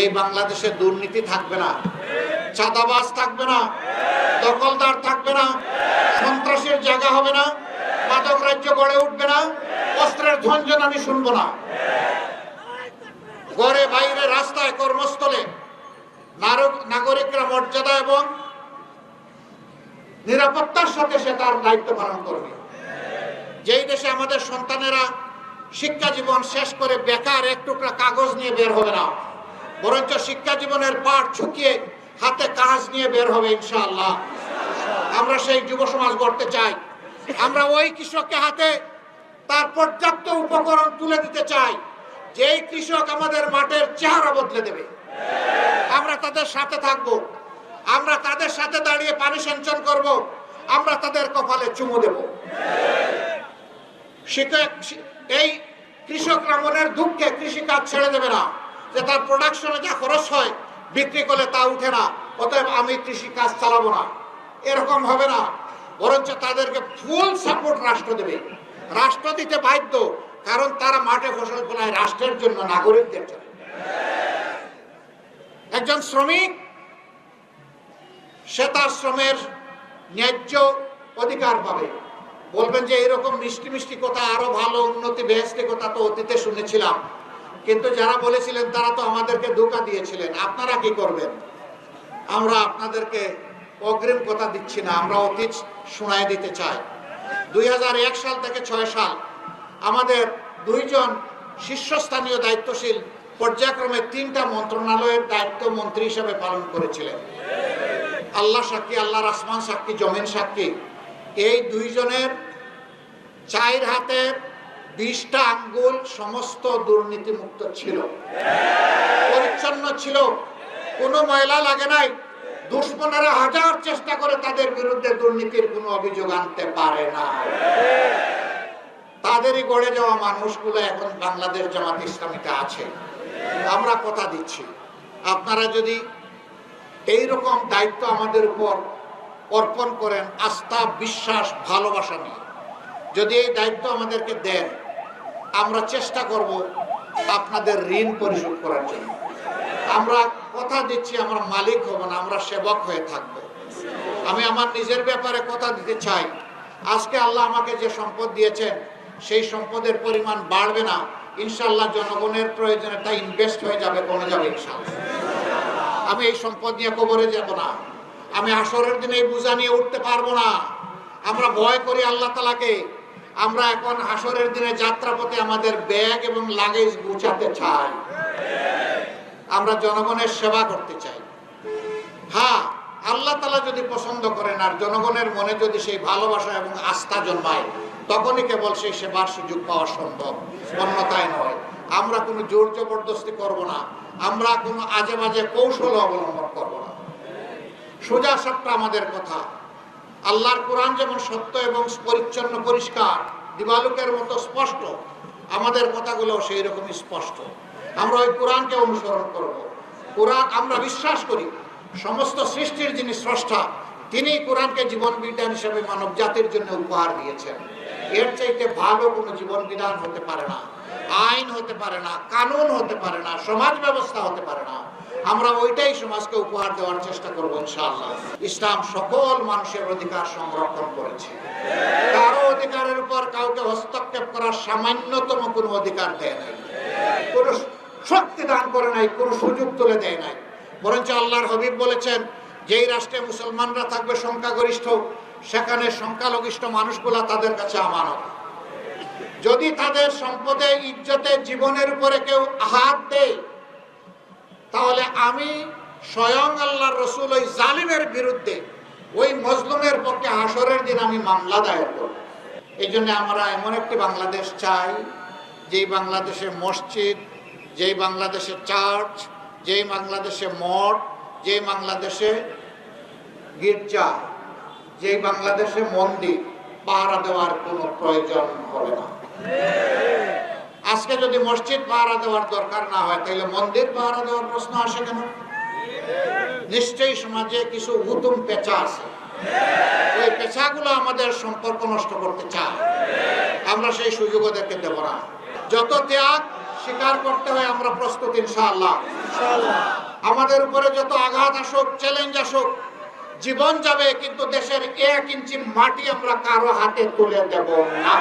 যেই বাংলাদেশে দুর্নীতি থাকবে না, চাঁদাবাজ থাকবে না, দখলদার থাকবে না, সন্ত্রাসের জায়গা হবে না, মাদক রাজ্য গড়ে উঠবে না, অস্ত্রের ঝঞ্ঝন আমি শুনব না। ঘরে বাইরে রাস্তায় কর্মস্থলে নাগরিকরা মর্যাদা এবং নিরাপত্তার সাথে সে তার দায়িত্ব পালন করবে। যেই দেশে আমাদের সন্তানেরা শিক্ষা জীবন শেষ করে বেকার এক টুকরা কাগজ নিয়ে বের হবে না। বরঞ্চ শিক্ষা জীবনের পাঠ ছুকিয়ে হাতে কাজ নিয়ে বের হবে ইনশাআল্লাহ। আমরা সেই যুব সমাজ গড়তে চাই। আমরা ওই কৃষককে হাতে তার পর্যাপ্ত উপকরণ তুলে দিতে চাই, যেই কৃষক আমাদের মাঠের চেহারা বদলে দেবে। আমরা তাদের সাথে থাকব, আমরা তাদের সাথে দাঁড়িয়ে পানি সিঞ্চন করব, আমরা তাদের কপালে চুমু দেব। এই কৃষকরা মনের দুঃখে কৃষিকাজ ছেড়ে দেবে না। যে তার প্রোডাকশনে যা খরচ হয়, বিক্রি করলে তা উঠে না, অতএব আমি কৃষি কাজ চালাবো না। এরকম হবে না। বরঞ্চ তাদেরকে ফুল সাপোর্ট রাষ্ট্র দেবে। রাষ্ট্র দিতে বাধ্য, কারণ তারা মাঠে ফসল ফলায় রাষ্ট্রের জন্য নাগরিকদের জন্য। একজন শ্রমিক, সে তার শ্রমের ন্যায্য অধিকার পাবে। বলবেন যে এরকম মিষ্টি মিষ্টি কথা, আরও ভালো উন্নতি বেহেস্তি কথা তো অতীতে শুনেছিলাম। কিন্তু যারা বলেছিলেন তারা তো আমাদেরকে ধোকা দিয়েছিলেন। আপনারা কি করবেন? আমরা আপনাদেরকে অগ্রিম কথা দিচ্ছি না, আমরা অতীত শোনায় দিতে চাই। দুই হাজার এক সাল থেকে ছয় সাল আমাদের দুইজন শীর্ষস্থানীয় দায়িত্বশীল পর্যায়ক্রমে তিনটা মন্ত্রণালয়ের দায়িত্ব মন্ত্রী হিসেবে পালন করেছিলেন। আল্লাহ সাক্ষী, আল্লাহর আসমান সাক্ষী, জমিন সাক্ষী। এই দুইজনের চায়ের হাতের বিশটা আঙ্গুল সমস্ত দুর্নীতিমুক্ত ছিল। পরিচ্ছন্ন ছিল। কোনো ময়লা লাগে নাই। দুশ্মনেরা হাজার চেষ্টা করে তাদের বিরুদ্ধে দুর্নীতির কোনো অভিযোগ আনতে পারে না। তাদেরই গড়ে যাওয়া মানুষগুলো এখন বাংলাদেশ জামাত ইসলামীতে আছে। আমরা কথা দিচ্ছি। আপনারা যদি এই রকম দায়িত্ব আমাদের উপর অর্পণ করেন, আস্থা, বিশ্বাস, ভালোবাসা নিয়ে। যদি এই দায়িত্ব আমাদেরকে দেন আমরা চেষ্টা করব আপনাদের ঋণ পরিশোধ করার জন্য। আমরা কথা দিচ্ছি, আমরা মালিক হব না, আমরা সেবক হয়ে থাকব। আমি আমার নিজের ব্যাপারে কথা দিতে চাই। আজকে আল্লাহ আমাকে যে সম্পদ দিয়েছেন, সেই সম্পদের পরিমাণ বাড়বে না। ইনশাল্লাহ জনগণের প্রয়োজনে তা ইনভেস্ট হয়ে যাবে, কমে যাবে ইনশাল্লাহ আমি এই সম্পদ নিয়ে কবরে যাব না। আমি আসরের দিনে এই বোঝা নিয়ে উঠতে পারব না। আমরা ভয় করি আল্লাহ তালাকে আমরা এখন আসরের দিনে যাত্রাপথে আমাদের ব্যাগ এবং লাগেজ গুছাতে চাই। আমরা জনগণের সেবা করতে চাই। হ্যাঁ আল্লাহ তালা যদি পছন্দ করেন আর জনগণের মনে যদি সেই ভালোবাসা এবং আস্থা জন্মায়, তখনই কেবল সেই সেবার সুযোগ পাওয়া সম্ভব, অন্যতায় নয়। আমরা কোনো জোর জবরদস্তি করব না। আমরা কোনো আজে বাজে কৌশল অবলম্বন করব না। সোজা সাপটা আমাদের কথা। আল্লাহর কোরআন যেমন সত্য এবং পরিচ্ছন্ন, পরিষ্কার, দিবালুকের মতো স্পষ্ট, আমাদের কথাগুলো সেই রকমই স্পষ্ট। আমরা ওই কোরআনকে অনুসরণ করব। কোরআন, আমরা বিশ্বাস করি, সমস্ত সৃষ্টির যিনি স্রষ্টা, তিনি কোরআনকে জীবন বিধান হিসেবে মানব জাতির জন্য উপহার দিয়েছেন। এর চাইতে ভালো কোনো জীবন বিধান হতে পারে না, আইন হতে পারে না, কানুন হতে পারে না, সমাজ ব্যবস্থা হতে পারে না। আমরা ওইটাই সমাজকে উপহার দেওয়ার চেষ্টা করব ইসলাম সকল মানুষের অধিকার সংরক্ষণ করেছে। কারও অধিকারের উপর কাউকে হস্তক্ষেপ করার সামান্যতম কোনো অধিকার দেয় নাই। কোনো শক্তি দান করে নাই, কোনো সুযোগ তুলে দেয় নাই। বরঞ্চ আল্লাহর হবিব বলেছেন, যেই রাষ্ট্রে মুসলমানরা থাকবে সংখ্যাগরিষ্ঠ, সেখানে সংখ্যালঘিষ্ঠ মানুষগুলা তাদের কাছে আমানত। যদি তাদের সম্পদে, ইজ্জতে, জীবনের উপরে কেউ আহাত দেয় তাহলে আমি স্বয়ং আল্লাহ রসুল ওই জালিমের বিরুদ্ধে ওই মজলুমের পক্ষে হাসরের দিন আমি মামলা দায়ের করব। এই জন্য আমরা এমন একটি বাংলাদেশ চাই, যেই বাংলাদেশে মসজিদ, যেই বাংলাদেশে চার্চ, যেই বাংলাদেশে মঠ, যেই বাংলাদেশে গির্জা, যেই বাংলাদেশে মন্দির, পাহারা দেওয়ার কোনো প্রয়োজন হবে না। আজকে যদি মসজিদ পাহারা দেওয়ার দরকার না হয় তাহলে মন্দির পাহারা দেওয়ার প্রশ্ন আসে কেন? নিশ্চয়ই সমাজে কিছু হুতুম পেঁচা আছে। ওই পেঁচাগুলো আমাদের সম্পর্ক নষ্ট করতে চায়। আমরা সেই সুযোগ ওদেরকে দেব না। যত ত্যাগ স্বীকার করতে হয়, আমরা প্রস্তুত ইনশাআল্লাহ। আমাদের উপরে যত আঘাত আসুক চ্যালেঞ্জ আসুক, জীবন যাবে, কিন্তু দেশের এক ইঞ্চি মাটি আমরা কারও হাতে তুলে দেব না।